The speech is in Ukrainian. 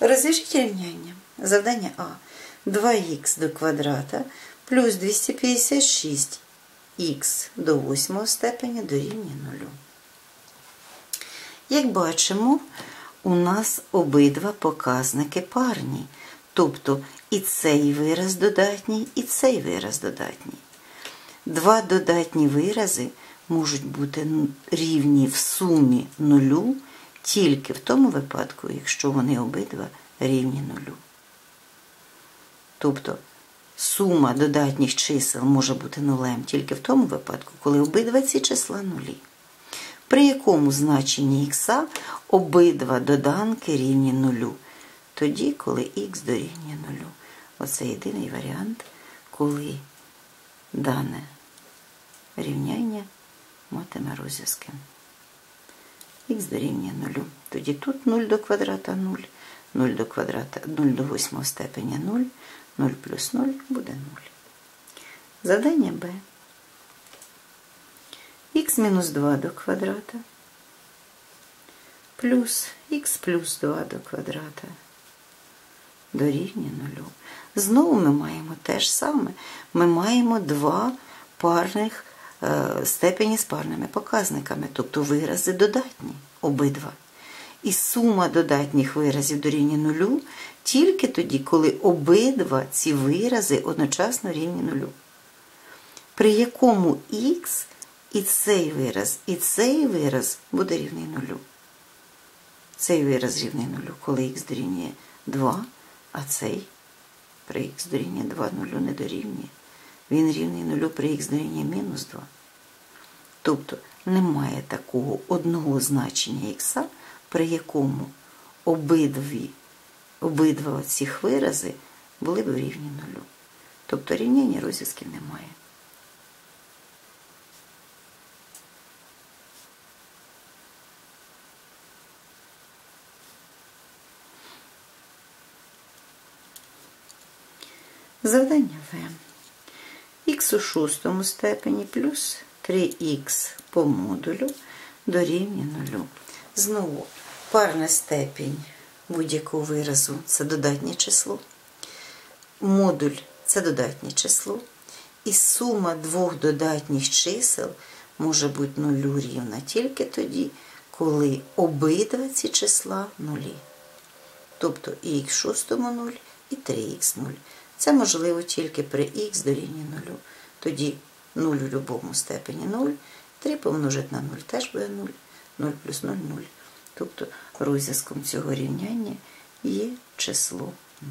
Розв'яжіть рівняння. Завдання А. 2х до квадрата плюс 256х до 8 степеня дорівнює 0. Як бачимо, у нас обидва показники парні. Тобто і цей вираз додатній, і цей вираз додатній. Два додатні вирази можуть бути рівні в сумі нулю тільки в тому випадку, якщо вони обидва рівні нулю. Тобто сума додатніх чисел може бути нулем тільки в тому випадку, коли обидва ці числа нулі. При якому значенні х обидва доданки рівні нулю. Тоді, коли х дорівнює нулю. Оце єдиний варіант, коли дане рівняння матиме розв'язки. Х дорівнює нулю. Тоді тут 0 до квадрата 0, 0 до квадрата 0 до 8 степеня 0, 0 плюс 0 буде 0. Задання Б. х мінус 2 до квадрата плюс х плюс 2 до квадрата дорівнює 0. Знову ми маємо те ж саме. Ми маємо два парних степені з парними показниками, тобто вирази додатні обидва. І сума додатніх виразів дорівнює нулю тільки тоді, коли обидва ці вирази одночасно рівні нулю. При якому х і цей вираз, і цей вираз буде рівний нулю. Цей вираз рівний нулю, коли х дорівнює 2, а цей при х дорівнює 2 нулю не дорівнює. Він рівний нулю при х дорівнює мінус 2. Тобто немає такого одного значення х, при якому обидві, обидва цих вирази були б рівні нулю. Тобто рівняння розв'язків немає. Завдання В. Х у шостому степені плюс 3х по модулю дорівнює нулю. Знову парна степінь будь-якого виразу це додатнє число. Модуль це додатнє число. І сума двох додатніх чисел може бути нулю рівна тільки тоді, коли обидва ці числа нулі. Тобто і х шостому 0, і 3х 0. Це можливо тільки при х до рівні 0. Тоді 0 у любому степені 0, 3 помножити на 0 теж буде 0, 0 плюс 0 0. Тобто розв'язком цього рівняння є число 0.